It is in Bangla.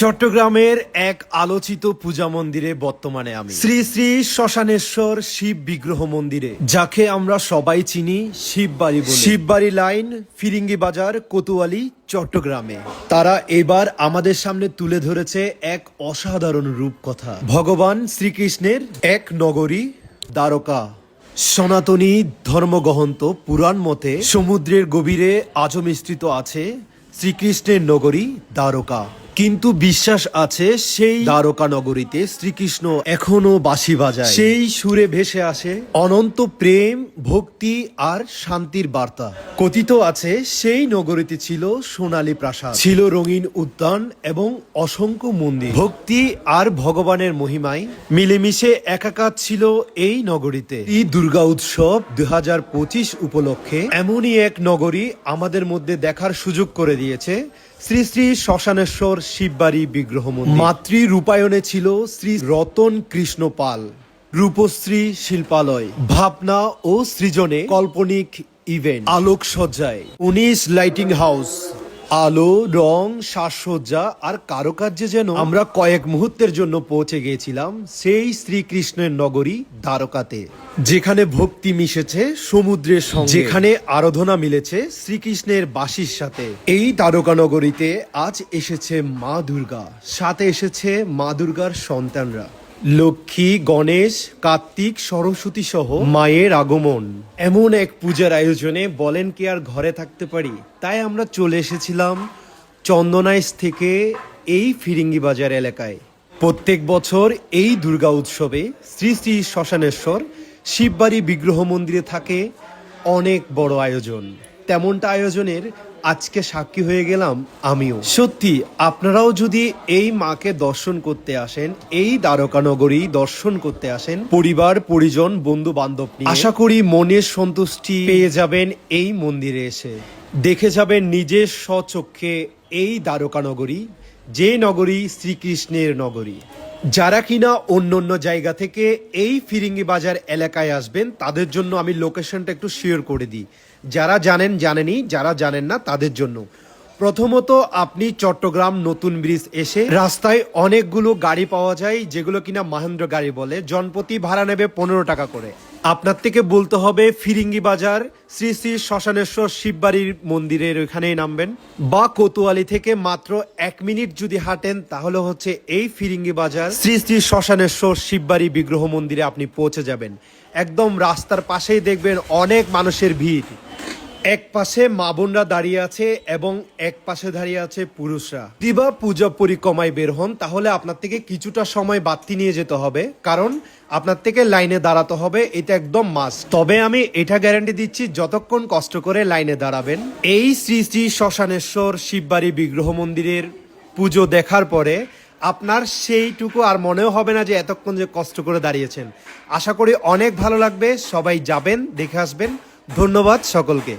চট্টগ্রামের এক আলোচিত পূজা মন্দিরে বর্তমানে আমি। শ্রী শ্রী শ্মশানেশ্বর শিব বিগ্রহ মন্দিরে, যাকে আমরা সবাই চিনি শিববাড়ি শিববাড়ি লাইন, ফিরিঙ্গি বাজার, কোতোয়ালি, চট্টগ্রামে। তারা এবার আমাদের সামনে তুলে ধরেছে এক অসাধারণ রূপকথা। ভগবান শ্রীকৃষ্ণের এক নগরী, দ্বারকা। সনাতনী ধর্মগ্রহন্ত পুরাণ মতে, সমুদ্রের গভীরে আজও মিশ্রিত আছে শ্রীকৃষ্ণের নগরী, দ্বারকা। কিন্তু বিশ্বাস আছে সেই দ্বারকা নগরীতে শ্রীকৃষ্ণ এখনও বাঁশি বাজায়। সেই সুরে ভেসে আসে অনন্ত প্রেম ভক্তি আর শান্তির বার্তা। কথিত আছে সেই নগরীতে ছিল সোনালী প্রাসাদ। ছিল রঙিন উদ্যান এবং অসংখ্য মন্দির। ভক্তি আর ভগবানের মহিমায় মিলেমিশে একাকার ছিল এই নগরীতে। এই দুর্গা উৎসব দুই হাজার পঁচিশ উপলক্ষে এমনই এক নগরী আমাদের মধ্যে দেখার সুযোগ করে দিয়েছে শ্রী শ্রী শ্মশানেশ্বর শিববাড়ি বিগ্রহ মাতৃ রূপায়ণে ছিল শ্রী রতন কৃষ্ণ পাল, রূপশ্রী শিল্পালয়, ভাবনা ও সৃজনে কল্পনিক ইভেন্ট আলোক সজ্জায় উনিশ লাইটিং হাউস আলো, রং, সাজসজ্জা আর কারুকার্যে যেন আমরা কয়েক মুহূর্তের জন্য পৌঁছে গিয়েছিলাম সেই শ্রীকৃষ্ণের নগরী দ্বারকাতে। যেখানে ভক্তি মিশেছে সমুদ্রের সঙ্গে। যেখানে আরাধনা মিলেছে শ্রীকৃষ্ণের বাসির সাথে। এই দ্বারকা নগরীতে আজ এসেছে মা দুর্গা। সাথে এসেছে মা দুর্গার সন্তানরা। লক্ষ্মী, গণেশ, কার্তিক, সরস্বতী সহ মায়ের আগমন। এমন এক পূজার আয়োজনে বলেন কি আর ঘরে থাকতে পারি। তাই আমরা চলে এসেছিলাম চন্দনাইশ থেকে এই ফিরিঙ্গি বাজার এলাকায়। প্রত্যেক বছর এই দুর্গা উৎসবে শ্রী শ্রী শ্মশানেশ্বর, শিববাড়ি বিগ্রহ মন্দিরে থাকে অনেক বড় আয়োজন। তেমনটা আয়োজনের আজকে সাক্ষী হয়ে গেলাম আমিও। সত্যি আপনারাও যদি এই মাকে দর্শন করতে আসেন এই দ্বারকা নগরী দর্শন করতে আসেন পরিবার পরিজন বন্ধু বান্ধব আশা করি মনের সন্তুষ্টি পেয়ে যাবেন এই মন্দিরে এসে। দেখে যাবেন নিজের স্বচক্ষে এই দ্বারকা নগরী যে নগরী শ্রীকৃষ্ণের নগরী। যারা কিনা অন্য অন্য জায়গা থেকে এই ফিরিঙ্গি বাজার এলাকায় আসবেন, তাদের জন্য আমি লোকেশনটা একটু শেয়ার করে দিই। যারা জানেন জানেনই যারা জানেন না, তাদের জন্য। প্রথমত, আপনি চট্টগ্রাম নতুন ব্রিজ এসে রাস্তায় অনেকগুলো গাড়ি পাওয়া যায়, যেগুলো কিনা মহেন্দ্র গাড়ি বলে। জনপ্রতি ভাড়া নেবে পনেরো টাকা করে। আপনার থেকে বলতে হবে ফিরিঙ্গি বাজার, শ্রী শ্রী শ্মশানেশ্বর শিববাড়ির মন্দিরের ওইখানেই নামবেন। বা কোতোয়ালি থেকে মাত্র এক মিনিট যদি হাঁটেন, তাহলে হচ্ছে এই ফিরিঙ্গি বাজার, শ্রী শ্রী শ্মশানেশ্বর শিববাড়ি বিগ্রহ মন্দিরে আপনি পৌঁছে যাবেন। একদম রাস্তার পাশেই দেখবেন অনেক মানুষের ভিড়। এক পাশে মা বোনরা দাঁড়িয়ে আছে এবং এক পাশে দাঁড়িয়ে আছে পুরুষরা। দিবা পূজা পরিক্রমায় বের হন, তাহলে আপনার থেকে কিছুটা সময় বাড়তি নিয়ে যেতে হবে, কারণ আপনার থেকে লাইনে দাঁড়াতে হবে, এটা একদম মাস তবে আমি এটা গ্যারান্টি দিচ্ছি, যতক্ষণ কষ্ট করে লাইনে দাঁড়াবেন, এই শ্রী শ্রী শ্মশানেশ্বর শিববাড়ি বিগ্রহ মন্দিরের পুজো দেখার পরে আপনার সেইটুকু আর মনেও হবে না যে এতক্ষণ যে কষ্ট করে দাঁড়িয়েছেন। আশা করি অনেক ভালো লাগবে, সবাই যাবেন, দেখে আসবেন। ধন্যবাদ সকলকে।